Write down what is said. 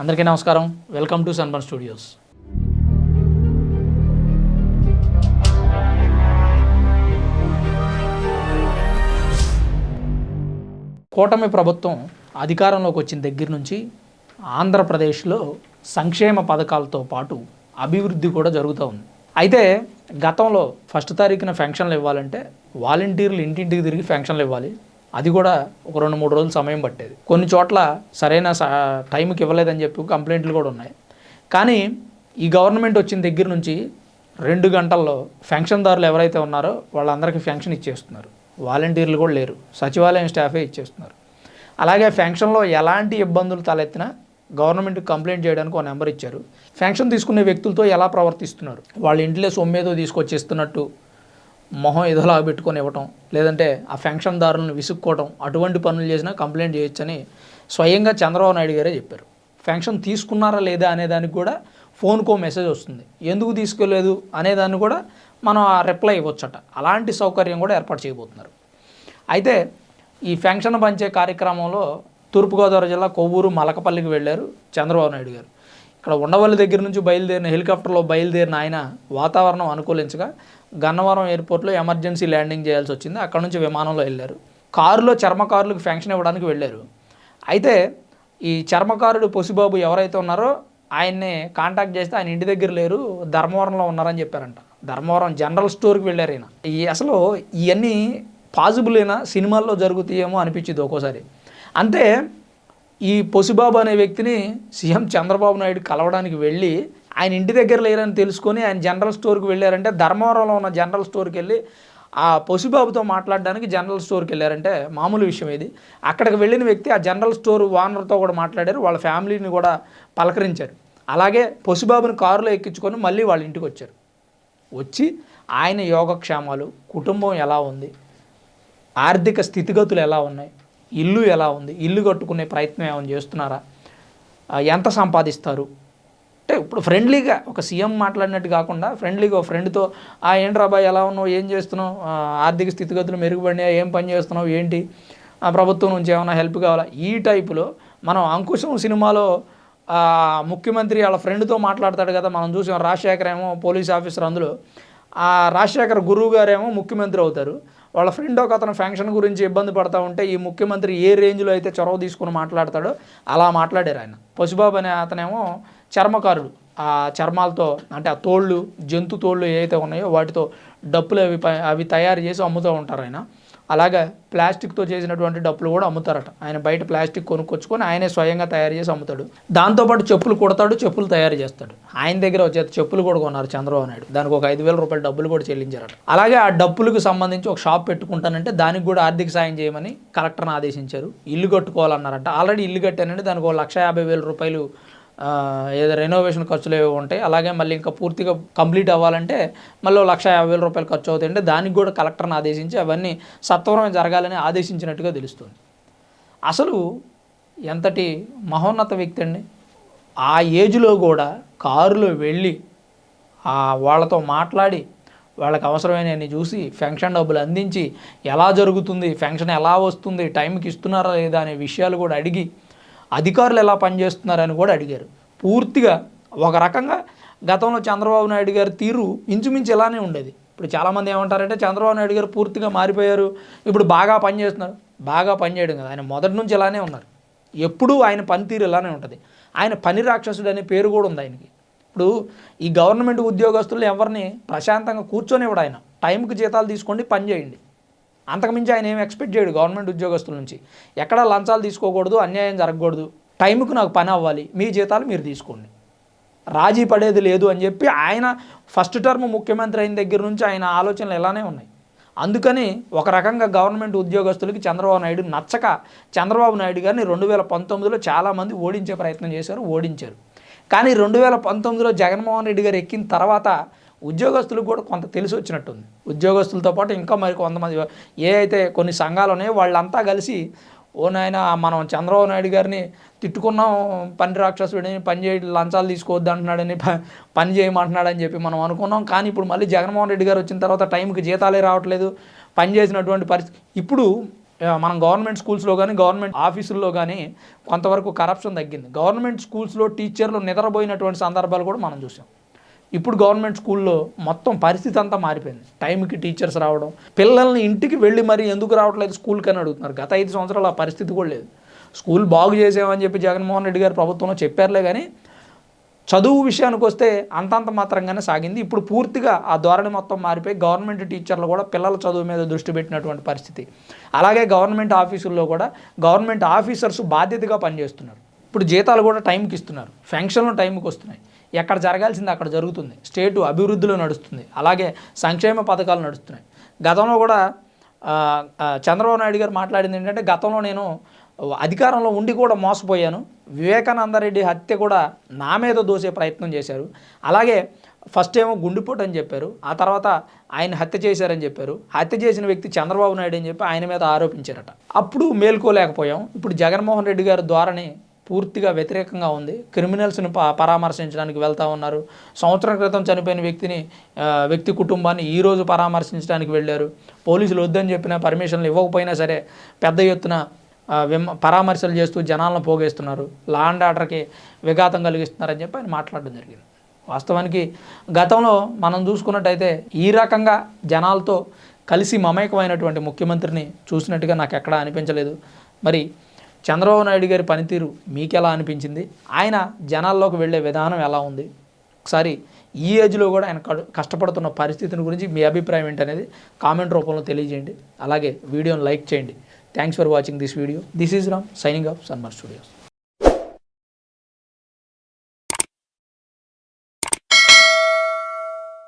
అందరికీ నమస్కారం. Welcome to sunburn studios కూటమి ప్రభుత్వం అధికారంలోకి వచ్చిన దగ్గర నుంచి ఆంధ్రప్రదేశ్లో సంక్షేమ పథకాలతో పాటు అభివృద్ధి కూడా జరుగుతూ ఉంది. అయితే గతంలో ఫస్ట్ తారీఖున ఫెన్షన్లు ఇవ్వాలంటే వాలంటీర్లు ఇంటింటికి తిరిగి ఫెన్షన్లు ఇవ్వాలి. అది కూడా ఒక రెండు మూడు రోజులు సమయం పట్టేది. కొన్ని చోట్ల సరైన టైంకి ఇవ్వలేదని చెప్పి కంప్లైంట్లు కూడా ఉన్నాయి. కానీ ఈ గవర్నమెంట్ వచ్చిన దగ్గర నుంచి రెండు గంటల్లో ఫెన్షన్దారులు ఎవరైతే ఉన్నారో వాళ్ళందరికీ ఫెన్షన్ ఇచ్చేస్తున్నారు. వాలంటీర్లు కూడా లేరు. సచివాలయం స్టాఫే ఇచ్చేస్తున్నారు. అలాగే ఫెన్షన్లో ఎలాంటి ఇబ్బందులు తలెత్తినా గవర్నమెంట్ కంప్లైంట్ చేయడానికి ఒక నెంబర్ ఇచ్చారు. ఫెన్షన్ తీసుకునే వ్యక్తులతో ఎలా ప్రవర్తిస్తున్నారు? వాళ్ళ ఇంట్లో సొమ్మేదో తీసుకొచ్చేస్తున్నట్టు మొహం ఏదోలా పెట్టుకొని ఇవ్వటం లేదంటే ఆ ఫెన్షన్దారులను విసుక్కోవటం అటువంటి పనులు చేసినా కంప్లైంట్ చేయొచ్చని స్వయంగా చంద్రబాబు నాయుడు గారే చెప్పారు. ఫెన్షన్ తీసుకున్నారా లేదా అనే దానికి కూడా ఫోన్కో మెసేజ్ వస్తుంది. ఎందుకు తీసుకోలేదు అనేదాన్ని కూడా మనం ఆ రిప్లై ఇవ్వచ్చట. అలాంటి సౌకర్యం కూడా ఏర్పాటు చేయబోతున్నారు. అయితే ఈ ఫెన్షన్ పంచే కార్యక్రమంలో తూర్పుగోదావరి జిల్లా కొవ్వూరు మలకపల్లికి వెళ్ళారు చంద్రబాబు నాయుడు గారు. అక్కడ ఉండవల్లి దగ్గర నుంచి బయలుదేరిన హెలికాప్టర్లో బయలుదేరిన ఆయన వాతావరణం అనుకూలించగా గన్నవరం ఎయిర్పోర్ట్లో ఎమర్జెన్సీ ల్యాండింగ్ చేయాల్సి వచ్చింది. అక్కడ నుంచి విమానంలో వెళ్ళారు. కారులో చర్మకారులకు ఫెన్షన్ ఇవ్వడానికి వెళ్ళారు. అయితే ఈ చర్మకారుడు పొసిబాబు ఎవరైతే ఉన్నారో ఆయన్ని కాంటాక్ట్ చేస్తే ఆయన ఇంటి దగ్గర లేరు ధర్మవరంలో ఉన్నారని చెప్పారంట. ధర్మవరం జనరల్ స్టోర్కి వెళ్ళారు ఈయన. ఈ అసలు ఇవన్నీ పాజిబుల్ అయినా సినిమాల్లో జరుగుతాయేమో అనిపించింది ఒక్కోసారి. అంటే ఈ పొసిబాబు అనే వ్యక్తిని సీఎం చంద్రబాబు నాయుడు కలవడానికి వెళ్ళి ఆయన ఇంటి దగ్గర లేరని తెలుసుకొని ఆయన జనరల్ స్టోర్కి వెళ్ళారంటే ధర్మవరంలో ఉన్న జనరల్ స్టోర్కి వెళ్ళి ఆ పొసిబాబుతో మాట్లాడడానికి జనరల్ స్టోర్కి వెళ్ళారంటే మామూలు విషయం ఇది. అక్కడికి వెళ్ళిన వ్యక్తి ఆ జనరల్ స్టోర్ ఓనర్తో కూడా మాట్లాడారు. వాళ్ళ ఫ్యామిలీని కూడా పలకరించారు. అలాగే పొసిబాబుని కారులో ఎక్కించుకొని మళ్ళీ వాళ్ళ ఇంటికి వచ్చారు. వచ్చి ఆయన యోగక్షేమాలు కుటుంబం ఎలా ఉంది ఆర్థిక స్థితిగతులు ఎలా ఉన్నాయి ఇల్లు ఎలా ఉంది? ఇల్లు కట్టుకునే ప్రయత్నం ఏమైనా చేస్తున్నారా? ఎంత సంపాదిస్తారు? అంటే ఇప్పుడు ఫ్రెండ్లీగా ఒక సీఎం మాట్లాడినట్టు కాకుండా ఫ్రెండ్లీగా ఒక ఫ్రెండ్తో ఆ ఏంట్రా బాయ్ ఎలా ఉన్నావు? ఏం చేస్తున్నావు? ఆర్థిక స్థితిగతులు మెరుగుపడినాయా? ఏం పని చేస్తున్నావు? ఏంటి? ఆ, ప్రభుత్వం నుంచి ఏమైనా హెల్ప్ కావాలా? ఈ టైపులో మనం అంకుశం సినిమాలో ముఖ్యమంత్రి వాళ్ళ ఫ్రెండ్తో మాట్లాడతాడు కదా మనం చూసాం రాజశేఖర్ ఏమో పోలీస్ ఆఫీసర్ అందులో. ఆ రాజశేఖర్ గురువు గారేమో ముఖ్యమంత్రి అవుతారు. వాళ్ళ ఫ్రెండ్ ఒక అతను ఫంక్షన్ గురించి ఇబ్బంది పడతా ఉంటే ఈ ముఖ్యమంత్రి ఏ రేంజ్లో అయితే చొరవ తీసుకుని మాట్లాడతాడో అలా మాట్లాడారు ఆయన. పశుబాబు అనే అతనేమో చర్మకారుడు. ఆ చర్మాలతో అంటే ఆ తోళ్ళు జంతు తోళ్ళు ఏవైతే ఉన్నాయో వాటితో డప్పులు అవి అవి తయారు చేసి అమ్ముతూ ఉంటారు ఆయన. అలాగే ప్లాస్టిక్తో చేసినటువంటి డప్పులు కూడా అమ్ముతారట. ఆయన బయట ప్లాస్టిక్ కొనుక్కొచ్చుకొని ఆయనే స్వయంగా తయారు చేసి అమ్ముతాడు. దాంతోపాటు చెప్పులు కుడతాడు చెప్పులు తయారు చేస్తాడు. ఆయన దగ్గర వచ్చే చెప్పులు కూడా కొన్నారు చంద్రబాబు నాయుడు. దానికి ఒక ఐదు వేల రూపాయల డబ్బులు కూడా చెల్లించారట. అలాగే ఆ డప్పులకు సంబంధించి ఒక షాప్ పెట్టుకుంటానంటే దానికి కూడా ఆర్థిక సాయం చేయమని కలెక్టర్ని ఆదేశించారు. ఇల్లు కట్టుకోవాలన్నారంట. ఆల్రెడీ ఇల్లు కట్టానంటే దానికి ఒక లక్ష యాభై వేల రూపాయలు ఏదో రెనోవేషన్ ఖర్చులు ఏవో ఉంటాయి. అలాగే మళ్ళీ ఇంకా పూర్తిగా కంప్లీట్ అవ్వాలంటే మళ్ళీ లక్ష యాభై వేల రూపాయలు ఖర్చు అవుతాయంటే దానికి కూడా కలెక్టర్ని ఆదేశించి అవన్నీ సత్వరమే జరగాలని ఆదేశించినట్టుగా తెలుస్తుంది. అసలు ఎంతటి మహోన్నత వ్యక్తి అండి? ఆ ఏజ్లో కూడా కారులో వెళ్ళి వాళ్ళతో మాట్లాడి వాళ్ళకి అవసరమైనవి చూసి ఫెన్షన్ డబ్బులు అందించి ఎలా జరుగుతుంది ఫెన్షన్ ఎలా వస్తుంది టైంకి ఇస్తున్నారా లేదా అనే విషయాలు కూడా అడిగి అధికారులు ఎలా పనిచేస్తున్నారని కూడా అడిగారు. పూర్తిగా ఒక రకంగా గతంలో చంద్రబాబు నాయుడు గారి తీరు ఇంచుమించు ఇలానే ఉండేది. ఇప్పుడు చాలామంది ఏమంటారంటే చంద్రబాబు నాయుడు గారు పూర్తిగా మారిపోయారు ఇప్పుడు బాగా పనిచేస్తున్నారు. బాగా పనిచేయడం కదా. ఆయన మొదటి నుంచి ఇలానే ఉన్నారు. ఎప్పుడూ ఆయన పనితీరు ఇలానే ఉంటుంది. ఆయన పని రాక్షసుడు అనే పేరు కూడా ఉంది ఆయనకి. ఇప్పుడు ఈ గవర్నమెంట్ ఉద్యోగస్తులు ఎవరిని ప్రశాంతంగా కూర్చొనివ్వడు ఆయన. టైంకి జీతాలు తీసుకోండి పని చేయండి. అంతకుమించి ఆయన ఏం ఎక్స్పెక్ట్ చేయడు గవర్నమెంట్ ఉద్యోగస్తుల నుంచి. ఎక్కడ లంచాలు తీసుకోకూడదు అన్యాయం జరగకూడదు. టైంకు నాకు పని అవ్వాలి మీ జీతాలు మీరు తీసుకోండి. రాజీ పడేది లేదు అని చెప్పి ఆయన ఫస్ట్ టర్మ్ ముఖ్యమంత్రి అయిన దగ్గర నుంచి ఆయన ఆలోచనలు ఇలానే ఉన్నాయి. అందుకని ఒక రకంగా గవర్నమెంట్ ఉద్యోగస్తులకి చంద్రబాబు నాయుడు నచ్చక చంద్రబాబు నాయుడు గారిని రెండు వేల పంతొమ్మిదిలో చాలామంది ఓడించే ప్రయత్నం చేశారు ఓడించారు. కానీ రెండు వేల పంతొమ్మిదిలో జగన్మోహన్ రెడ్డి గారు ఎక్కిన తర్వాత ఉద్యోగస్తులకు కూడా కొంత తెలిసి వచ్చినట్టుంది. ఉద్యోగస్తులతో పాటు ఇంకా మరి కొంతమంది ఏ అయితే కొన్ని సంఘాలు ఉన్నాయో వాళ్ళంతా కలిసి ఓ నాయన మనం చంద్రబాబు నాయుడు గారిని తిట్టుకున్నాం పని రాక్షసుడిని పని చేయ లంచాలు తీసుకోవద్దు అంటున్నాడని ప- పని చేయమంటున్నాడని చెప్పి మనం అనుకున్నాం. కానీ ఇప్పుడు మళ్ళీ జగన్మోహన్ రెడ్డి గారు వచ్చిన తర్వాత టైంకి జీతాలే రావట్లేదు పని చేసినటువంటి పరిస్థితి ఇప్పుడు మనం గవర్నమెంట్ స్కూల్స్లో కానీ గవర్నమెంట్ ఆఫీసుల్లో కానీ కొంతవరకు కరప్షన్ తగ్గింది. గవర్నమెంట్ స్కూల్స్లో టీచర్లు నిద్రపోయినటువంటి సందర్భాలు కూడా మనం చూసాం. ఇప్పుడు గవర్నమెంట్ స్కూల్లో మొత్తం పరిస్థితి అంతా మారిపోయింది. టైంకి టీచర్స్ రావడం పిల్లల్ని ఇంటికి వెళ్ళి మరి ఎందుకు రావట్లేదు స్కూల్కి అని అడుగుతున్నారు. గత ఐదు సంవత్సరాలు ఆ పరిస్థితి కూడా లేదు. స్కూల్ బాగు చేసామని చెప్పి జగన్మోహన్ రెడ్డి గారు ప్రభుత్వంలో చెప్పారులే కానీ చదువు విషయానికి వస్తే అంతంత మాత్రంగానే సాగింది. ఇప్పుడు పూర్తిగా ఆ ధోరణి మొత్తం మారిపోయి గవర్నమెంట్ టీచర్లు కూడా పిల్లల చదువు మీద దృష్టి పెట్టినటువంటి పరిస్థితి. అలాగే గవర్నమెంట్ ఆఫీసుల్లో కూడా గవర్నమెంట్ ఆఫీసర్స్ బాధ్యతగా పనిచేస్తున్నారు. ఇప్పుడు జీతాలు కూడా టైంకి ఇస్తున్నారు. ఫెన్షన్లు టైంకి వస్తున్నాయి. ఎక్కడ జరగాల్సింది అక్కడ జరుగుతుంది. స్టేటు అభివృద్ధిలో నడుస్తుంది. అలాగే సంక్షేమ పథకాలు నడుస్తున్నాయి. గతంలో కూడా చంద్రబాబు నాయుడు గారు మాట్లాడింది ఏంటంటే గతంలో నేను అధికారంలో ఉండి కూడా మోసపోయాను. వివేకానందరెడ్డి హత్య కూడా నా మీద దోసే ప్రయత్నం చేశారు. అలాగే ఫస్ట్ ఏమో గుండెపోటు అని చెప్పారు. ఆ తర్వాత ఆయన హత్య చేశారని చెప్పారు. హత్య చేసిన వ్యక్తి చంద్రబాబు నాయుడు అని చెప్పి ఆయన మీద ఆరోపించారట. అప్పుడు మేల్కోలేకపోయాం. ఇప్పుడు జగన్మోహన్ రెడ్డి గారి ద్వారానే పూర్తిగా వ్యతిరేకంగా ఉంది. క్రిమినల్స్ను పరామర్శించడానికి వెళ్తూ ఉన్నారు. సంవత్సరం క్రితం చనిపోయిన వ్యక్తిని వ్యక్తి కుటుంబాన్ని ఈరోజు పరామర్శించడానికి వెళ్ళారు. పోలీసులు వద్దని చెప్పినా పర్మిషన్లు ఇవ్వకపోయినా సరే పెద్ద ఎత్తున విమ పరామర్శలు చేస్తూ జనాలను పోగేస్తున్నారు. లా అండ్ ఆర్డర్కి విఘాతం కలిగిస్తున్నారని చెప్పి ఆయన మాట్లాడడం జరిగింది. వాస్తవానికి గతంలో మనం చూసుకున్నట్టయితే ఈ రకంగా జనాలతో కలిసి మమేకమైనటువంటి ముఖ్యమంత్రిని చూసినట్టుగా నాకు ఎక్కడా అనిపించలేదు. మరి చంద్రబాబు నాయుడు గారి పనితీరు మీకు ఎలా అనిపించింది? ఆయన జనాల్లోకి వెళ్ళే విధానం ఎలా ఉంది? ఒకసారి ఈ ఏజ్లో కూడా ఆయన కడు- కష్టపడుతున్న పరిస్థితిని గురించి మీ అభిప్రాయం ఏంటనేది కామెంట్ రూపంలో తెలియజేయండి. అలాగే వీడియోని లైక్ చేయండి. Thanks for watching this video this is Ram signing off Sanmar studios